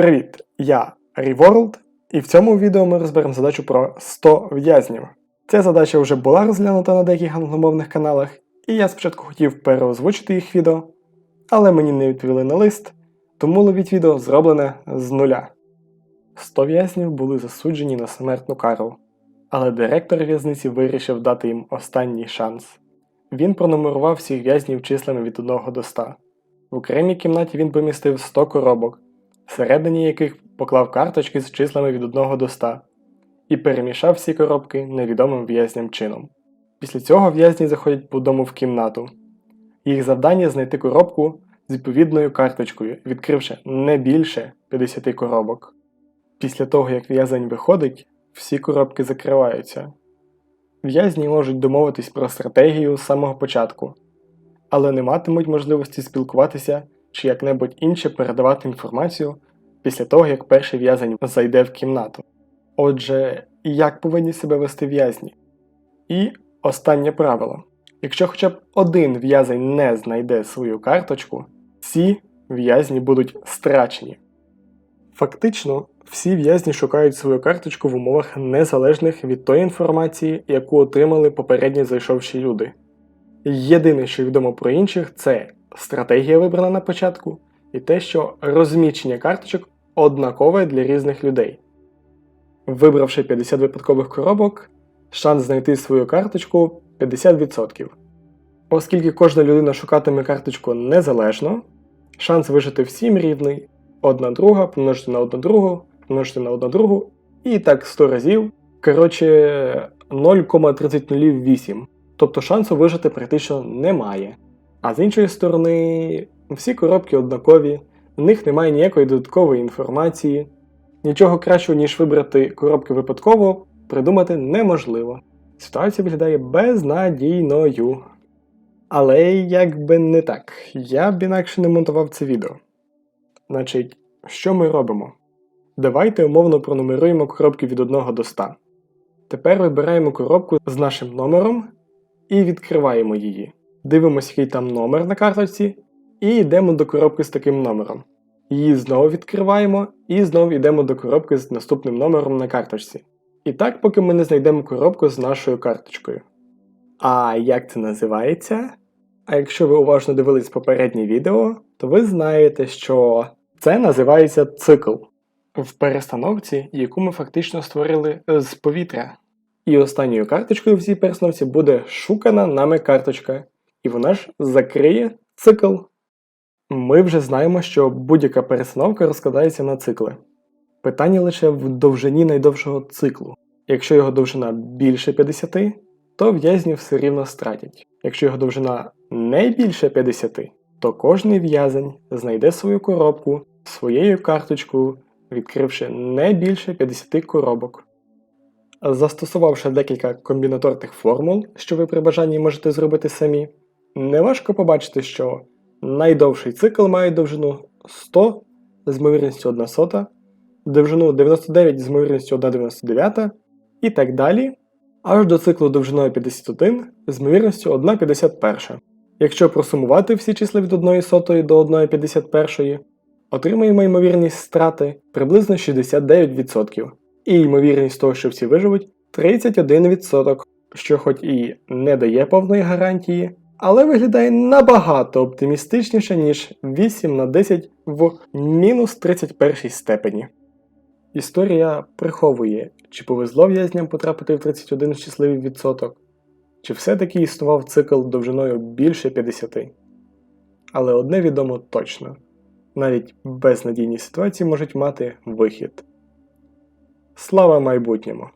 Привіт! Я ReWorld, і в цьому відео ми розберемо задачу про 100 в'язнів. Ця задача вже була розглянута на деяких англомовних каналах, і я спочатку хотів переозвучити їх відео, але мені не відповіли на лист, тому ловіть відео зроблене з нуля. 100 в'язнів були засуджені на смертну кару, але директор в'язниці вирішив дати їм останній шанс. Він пронумерував всіх в'язнів числами від 1 до 100. В окремій кімнаті він помістив 100 коробок, всередині яких поклав карточки з числами від 1 до 100 і перемішав всі коробки невідомим в'язням чином. Після цього в'язні заходять по дому в кімнату. Їх завдання знайти коробку з відповідною карточкою, відкривши не більше 50 коробок. Після того, як в'язень виходить, всі коробки закриваються. В'язні можуть домовитись про стратегію з самого початку, але не матимуть можливості спілкуватися чи як-небудь інше передавати інформацію після того, як перший в'язень зайде в кімнату. Отже, як повинні себе вести в'язні? І останнє правило: якщо хоча б один в'язень не знайде свою карточку, всі в'язні будуть страчені. Фактично, всі в'язні шукають свою карточку в умовах незалежних від тої інформації, яку отримали попередні зайшовші люди. Єдине, що відомо про інших, це стратегія вибрана на початку, і те, що розміщення карточок однакове для різних людей. Вибравши 50 випадкових коробок, шанс знайти свою карточку 50%. Оскільки кожна людина шукатиме карточку незалежно, шанс вижити всім рівний одна друга помножити на одну другу, помножити на одну другу, і так 100 разів. Коротше, 0,3008. Тобто шансу вижити практично немає. А з іншої сторони, всі коробки однакові, в них немає ніякої додаткової інформації. Нічого кращого, ніж вибрати коробки випадково, придумати неможливо. Ситуація виглядає безнадійною. Але як би не так, я б інакше не монтував це відео. Значить, що ми робимо? Давайте умовно пронумеруємо коробки від 1 до 100. Тепер вибираємо коробку з нашим номером і відкриваємо її. Дивимося, який там номер на карточці, і йдемо до коробки з таким номером. Її знову відкриваємо і знову йдемо до коробки з наступним номером на карточці. І так, поки ми не знайдемо коробку з нашою карточкою. А як це називається? А якщо ви уважно дивились попереднє відео, то ви знаєте, що це називається цикл в перестановці, яку ми фактично створили з повітря. І останньою карточкою в цій перестановці буде шукана нами карточка, і вона ж закриє цикл. Ми вже знаємо, що будь-яка перестановка розкладається на цикли. Питання лише в довжині найдовшого циклу. Якщо його довжина більше 50, то в'язні все рівно стратять. Якщо його довжина не більше 50, то кожний в'язень знайде свою коробку своєю карточкою, відкривши не більше 50 коробок. Застосувавши декілька комбінаторних формул, що ви при бажанні можете зробити самі, неважко побачити, що найдовший цикл має довжину 100 з ймовірністю 1 сота, довжину 99 з ймовірністю 1,99 і так далі, аж до циклу довжиною 51 з ймовірністю 1,51. Якщо просумувати всі числа від 1 сотої до 1,51, отримаємо ймовірність страти приблизно 69%, і ймовірність того, що всі виживуть 31%, що хоч і не дає повної гарантії, але виглядає набагато оптимістичніше, ніж 8 на 10 в мінус 31 степені. Історія приховує, чи повезло в'язням потрапити в 31 щасливий відсоток, чи все-таки існував цикл довжиною більше 50. Але одне відомо точно: навіть безнадійні ситуації можуть мати вихід. Слава майбутньому!